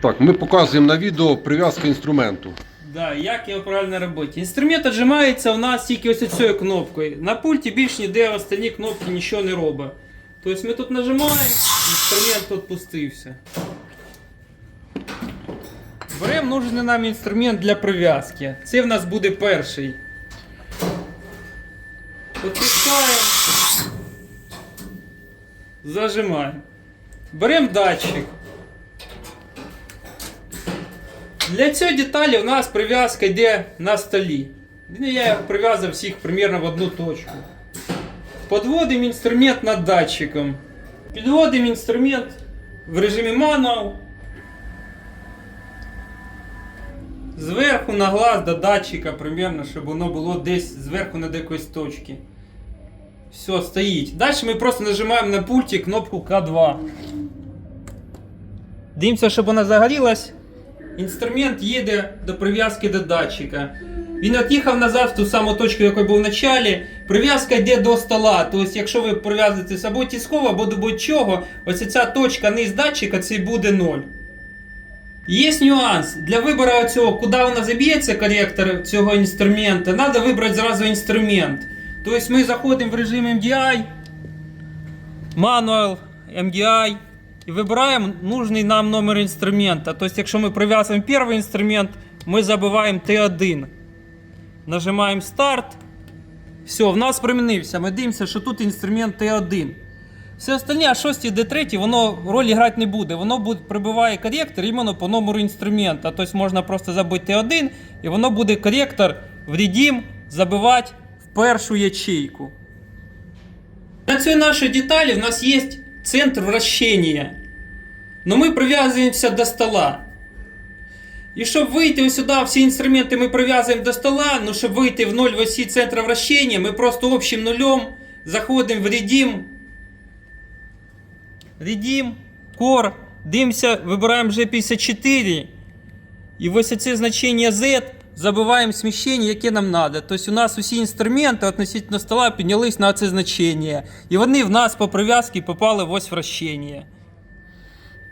Так, ми показуємо на відео прив'язку інструменту. Да, як його правильно робити. Інструмент віджимається у нас тільки ось цією кнопкою. На пульті більш ніде останні кнопки нічого не робить. Тобто ми тут нажимаємо, інструмент тут пустився. Беремо нужний нам інструмент для прив'язки. Це в нас буде перший. Підпускаємо. Зажимаємо. Беремо датчик. Для цієї деталі у нас прив'язка йде на столі. Я прив'язав всіх примерно в одну точку. Подводимо інструмент над датчиком. Підводимо інструмент в режимі мануал. Зверху на глаз до датчика, примерно, щоб воно було десь зверху над якоїсь точки. Все, стоїть. Далі ми просто нажимаємо на пульті кнопку К2. Дивимося, щоб вона загорілась. Інструмент їде до прив'язки до датчика. Він від'їхав назад в ту саму точку, якою був в началі. Прив'язка йде до стола. Тобто, якщо ви прив'язуєте або тісково, або до будь-чого, ось ця точка низ датчика це буде 0. Є нюанс. Для вибору цього, куди вона заб'ється, коректор цього інструмента, треба вибрати зразу інструмент. Тобто ми заходимо в режим MDI, Manual, MDI, і вибираємо нужний нам номер інструмента. Тобто, якщо ми прив'язуємо перший інструмент, ми забиваємо T1. Нажимаємо старт. Все, в нас примінився. Ми дивимося, що тут інструмент T1. Все остальне, а 6 і D3, воно ролі грати не буде. Воно буде прибиває коректор іменно по номеру інструмента. Тобто можна просто забити T1, і воно буде коректор в redeem забивати в першу ячейку. На цій нашій деталі в нас є центр вращення. Но ми прив'язуємося до стола. І щоб вийти ось сюди, всі інструменти ми прив'язуємо до стола, ну щоб вийти в ноль в осі центра вращення, ми просто общим нулем заходимо в Redeem. Redeem, Core, дивимося, вибираємо G54. І ось це значення Z забиваємо сміщення, яке нам треба. Тобто у нас усі інструменти относительно стола піднялись на це значення. І вони в нас по прив'язці попали в ось вращення.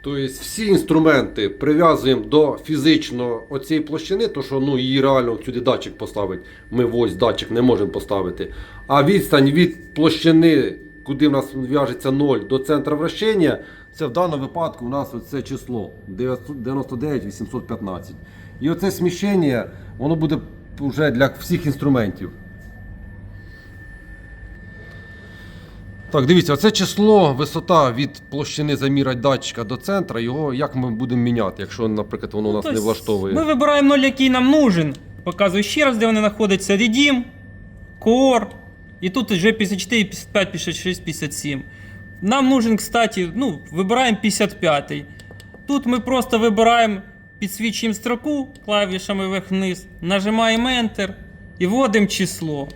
Тобто всі інструменти прив'язуємо до фізично оцієї площини, то що ну, її реально сюди датчик поставити. Ми ось датчик не можемо поставити. А відстань від площини, куди в нас в'яжеться 0 до центра вращення, це в даному випадку у нас оце число 99 815. І оце сміщення, воно буде вже для всіх інструментів. Так, дивіться, оце число, висота від площини заміра датчика до центра, його як ми будемо міняти, якщо, наприклад, воно нас не Тобто влаштовує. Ми вибираємо 0, який нам нужен. Показую ще раз, де вони знаходяться. Redeem, Core. І тут вже 54, 55, 56, 57. Нам нужен, кстати, ну, вибираємо 55. Тут ми просто вибираємо, підсвічуємо строку клавішами вверх-вниз, нажимаємо Enter і вводимо число.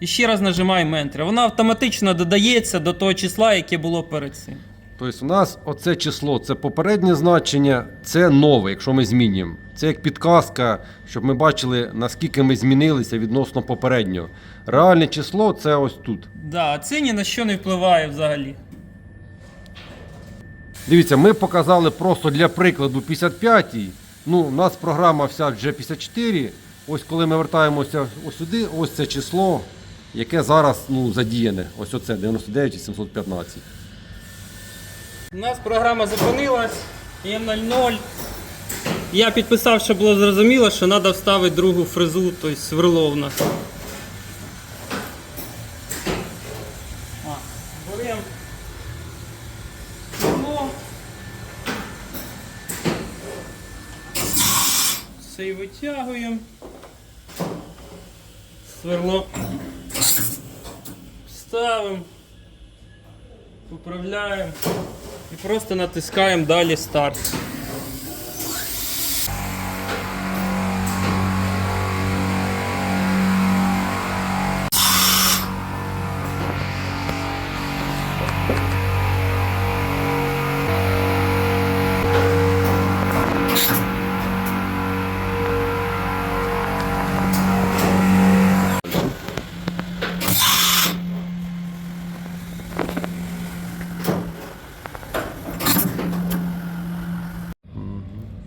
І ще раз нажимаємо Enter. Вона автоматично додається до того числа, яке було перед цим. Тобто у нас оце число це попереднє значення, це нове, якщо ми змінюємо. Це як підказка, щоб ми бачили, наскільки ми змінилися відносно попереднього. Реальне число це ось тут. Да, а це ні на що не впливає взагалі. Дивіться, ми показали просто для прикладу 55-й. Ну, у нас програма вся вже 54. Ось коли ми вертаємося ось сюди, ось це число, яке зараз ну, задіяне. Ось оце 99 і 715. У нас програма зупинилась, М00. Я підписав, щоб було зрозуміло, що треба вставити другу фрезу, тобто сверло в нас. А, беремо сверло. Це і витягуємо. Сверло ставимо. Поправляємо і просто натискаємо далі старт.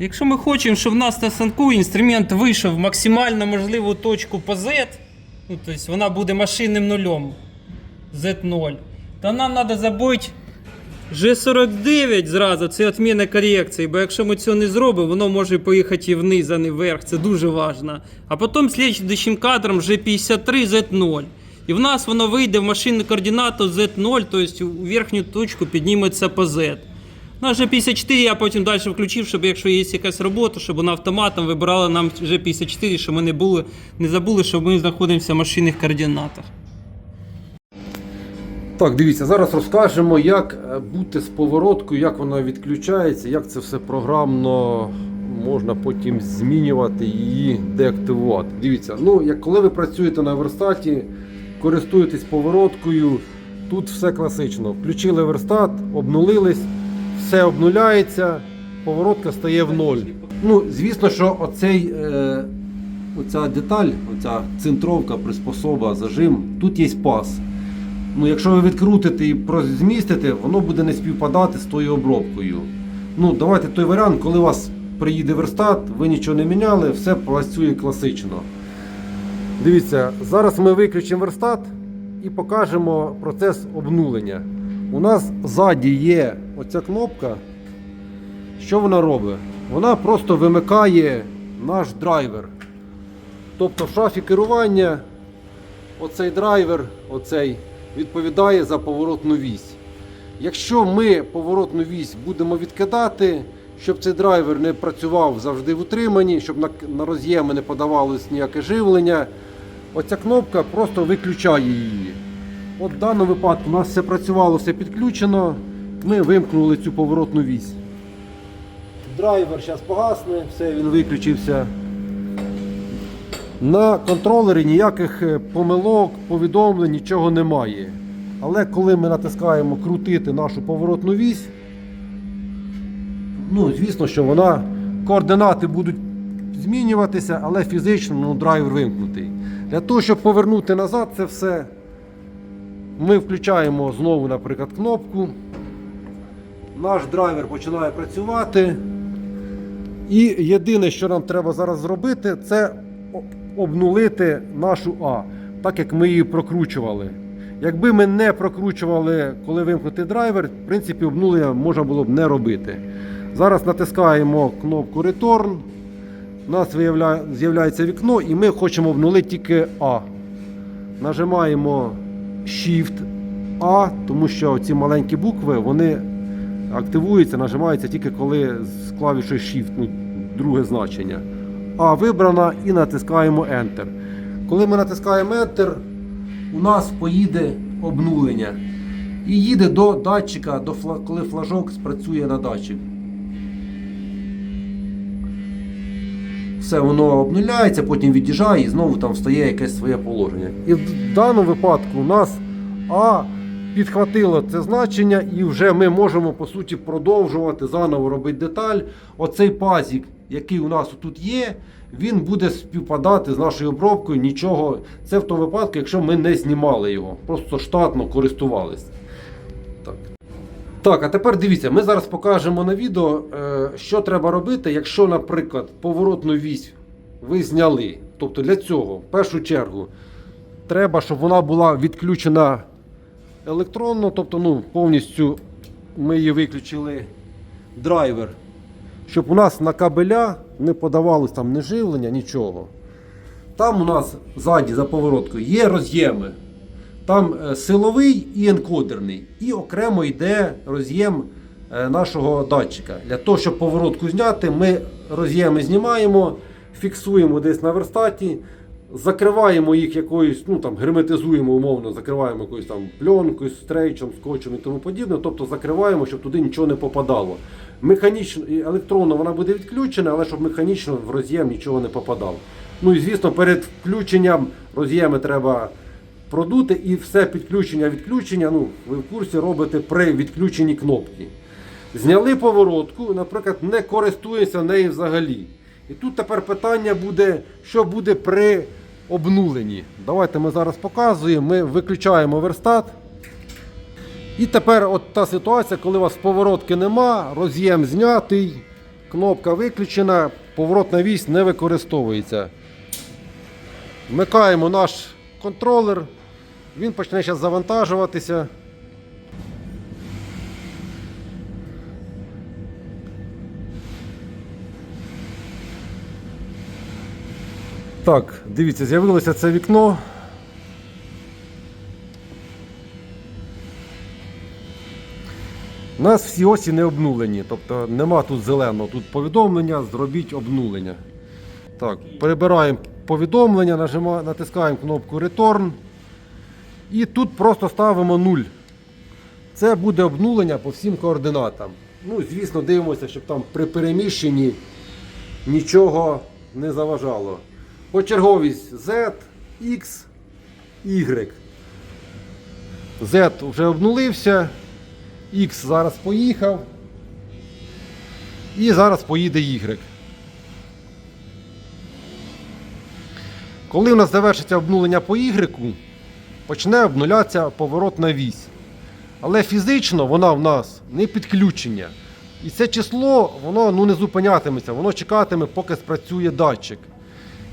Якщо ми хочемо, щоб в нас на станку інструмент вийшов в максимально можливу точку по Z, ну, тобто вона буде машинним нульом Z0, то нам треба забити G49 зразу, це відміна корекції, бо якщо ми цього не зробимо, воно може поїхати і вниз, а не вверх, це дуже важливо. А потім слідчим кадром G53 Z0. І в нас воно вийде в машинну координату Z0, тобто у верхню точку підніметься по Z. На G54 я потім далі включив, щоб якщо є якась робота, щоб вона автоматом вибирала нам G54, щоб ми не, були, не забули, що ми знаходимося в машинних координатах. Так, дивіться, зараз розкажемо, як е, бути з повороткою, як вона відключається, як це все програмно можна потім змінювати її деактивувати. Дивіться, ну як коли ви працюєте на верстаті, користуєтесь повороткою, тут все класично. Включили верстат, обнулились, все обнуляється, поворотка стає в ноль. Ну, звісно, що оцей, е, оця деталь, оця центровка, приспособа, зажим, тут є пас. Ну, якщо ви відкрутите і змістите, воно буде не співпадати з тою обробкою. Ну, давайте той варіант, коли у вас приїде верстат, ви нічого не міняли, все працює класично. Дивіться, зараз ми виключимо верстат і покажемо процес обнулення. У нас ззаді є оця кнопка. Що вона робить? Вона просто вимикає наш драйвер. Тобто в шафі керування оцей драйвер, оцей, відповідає за поворотну вісь. Якщо ми поворотну вісь будемо відкидати, щоб цей драйвер не працював завжди в утриманні, щоб на, роз'єми не подавалось ніяке живлення, оця кнопка просто виключає її. От в даному випадку у нас все працювало, все підключено. Ми вимкнули цю поворотну вісь. Драйвер зараз погасне, все, він виключився. На контролері ніяких е, помилок, повідомлень, нічого немає. Але коли ми натискаємо крутити нашу поворотну вісь, ну, звісно, що вона, координати будуть змінюватися, але фізично ну, драйвер вимкнутий. Для того, щоб повернути назад це все, ми включаємо знову, наприклад, кнопку. Наш драйвер починає працювати. І єдине, що нам треба зараз зробити, це обнулити нашу А, так як ми її прокручували. Якби ми не прокручували, коли вимкнути драйвер, в принципі, обнулення можна було б не робити. Зараз натискаємо кнопку Return. У нас з'являється вікно, і ми хочемо обнулити тільки А. Нажимаємо Shift А, тому що ці маленькі букви вони активуються, нажимаються тільки коли з клавішою Shift, ну, друге значення. А вибрана і натискаємо Enter. Коли ми натискаємо Enter, у нас поїде обнулення. І їде до датчика, до коли флажок спрацює на датчик. Все воно обнуляється, потім від'їжджає і знову там встає якесь своє положення. І в даному випадку у нас А підхватило це значення, і вже ми можемо по суті продовжувати заново робити деталь. Оцей пазік, який у нас тут є, він буде співпадати з нашою обробкою. Нічого. Це в тому випадку, якщо ми не знімали його, просто штатно користувалися. Так. А тепер дивіться, ми зараз покажемо на відео, е, що треба робити, якщо, наприклад, поворотну вісь ви зняли. Тобто для цього, в першу чергу, треба, щоб вона була відключена електронно, тобто ну, повністю ми її виключили драйвер, щоб у нас на кабеля не подавалось там ні живлення, нічого. Там у нас ззаді за повороткою є роз'єми. Там е, силовий і енкодерний. І окремо йде роз'єм е, нашого датчика. Для того, щоб поворотку зняти, ми роз'єми знімаємо, фіксуємо десь на верстаті, закриваємо їх якоюсь, ну там герметизуємо умовно, закриваємо якоюсь там пленкою, стрейчем, скотчем і тому подібне. Тобто закриваємо, щоб туди нічого не попадало. Механічно електронно вона буде відключена, але щоб механічно в роз'єм нічого не попадало. Ну і звісно, перед включенням роз'єми треба продути і все підключення відключення, ну, ви в курсі робите при відключенні кнопки. Зняли поворотку, наприклад, не користуємося нею взагалі. І тут тепер питання буде, що буде при обнуленні. Давайте ми зараз показуємо. Ми виключаємо верстат. І тепер от та ситуація, коли у вас поворотки нема, роз'єм знятий. Кнопка виключена, поворотна вісь не використовується. Вмикаємо наш контролер, він почне зараз завантажуватися. Так, дивіться, з'явилося це вікно. У нас всі осі не обнулені, тобто нема тут зеленого, тут повідомлення, зробіть обнулення. Так, перебираємо повідомлення, нажима- натискаємо кнопку Return. І тут просто ставимо 0. Це буде обнулення по всім координатам. Ну, звісно, дивимося, щоб там при переміщенні нічого не заважало. Почерговість Z, X, Y. Z вже обнулився. X зараз поїхав. І зараз поїде Y. Коли у нас завершиться обнулення по Y, почне обнулятися поворотна вісь. Але фізично вона в нас не підключення. І це число воно ну, не зупинятиметься, воно чекатиме, поки спрацює датчик.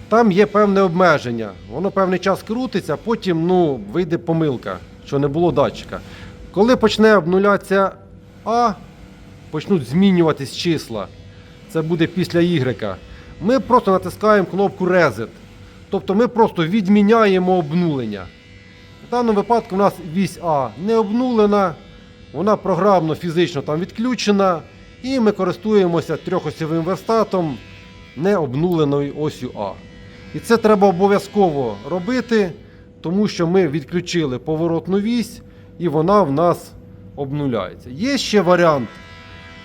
Там є певне обмеження. Воно певний час крутиться, потім ну, вийде помилка, що не було датчика. Коли почне обнулятися А, почнуть змінюватись числа. Це буде після Y. Ми просто натискаємо кнопку Reset. Тобто ми просто відміняємо обнулення. В даному випадку у нас вісь А не обнулена, вона програмно, фізично там відключена, і ми користуємося трьохосівим верстатом не обнуленою осю А. І це треба обов'язково робити, тому що ми відключили поворотну вісь і вона в нас обнуляється. Є ще варіант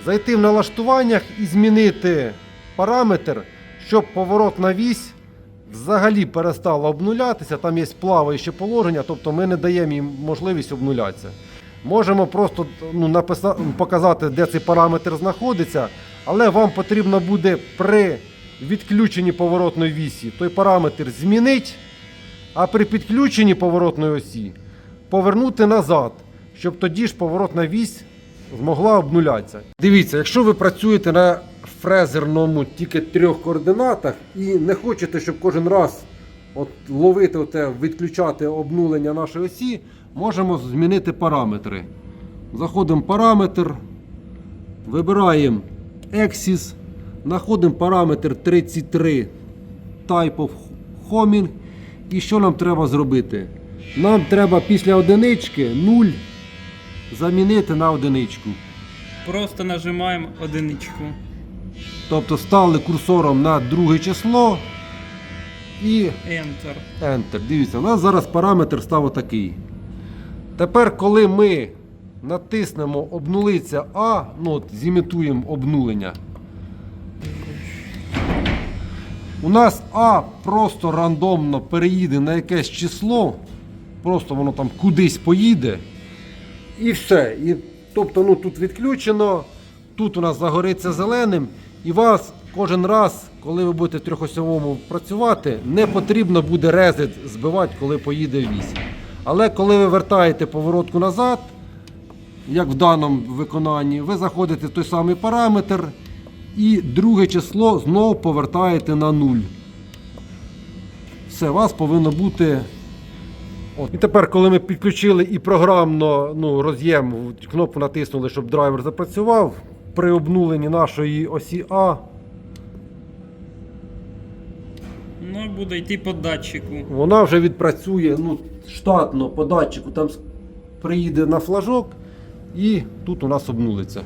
зайти в налаштуваннях і змінити параметр, щоб поворотна вісь взагалі перестала обнулятися. Там є плаваюче положення, тобто ми не даємо їм можливість обнулятися. Можемо просто ну, написа... показати, де цей параметр знаходиться, але вам потрібно буде при відключенні поворотної вісі той параметр змінити, а при підключенні поворотної осі повернути назад, щоб тоді ж поворотна вісь змогла обнулятися. Дивіться, якщо ви працюєте на фрезерному тільки трьох координатах і не хочете, щоб кожен раз от ловити оте, відключати обнулення нашої осі, можемо змінити параметри. Заходимо в параметр, вибираємо Axis, знаходимо параметр 33 Type of Homing. І що нам треба зробити? Нам треба після одинички 0 замінити на одиничку. Просто нажимаємо одиничку. Тобто стали курсором на друге число і Enter. Enter. Дивіться, у нас зараз параметр став отакий. Тепер, коли ми натиснемо обнулиться А, ну от зімітуємо обнулення. У нас А просто рандомно переїде на якесь число, просто воно там кудись поїде. І все. І, тобто, ну, тут відключено, тут у нас загориться зеленим, і вас кожен раз, коли ви будете в трьохосьовому працювати, не потрібно буде резет збивати, коли поїде вісь. Але коли ви вертаєте поворотку назад, як в даному виконанні, ви заходите в той самий параметр і друге число знову повертаєте на 0. Все, у вас повинно бути От. І тепер, коли ми підключили і програмно ну, роз'єм, кнопку натиснули, щоб драйвер запрацював, при обнуленні нашої осі А Ну, буде йти по датчику. вона вже відпрацює ну, штатно по датчику, там приїде на флажок і тут у нас обнулиться.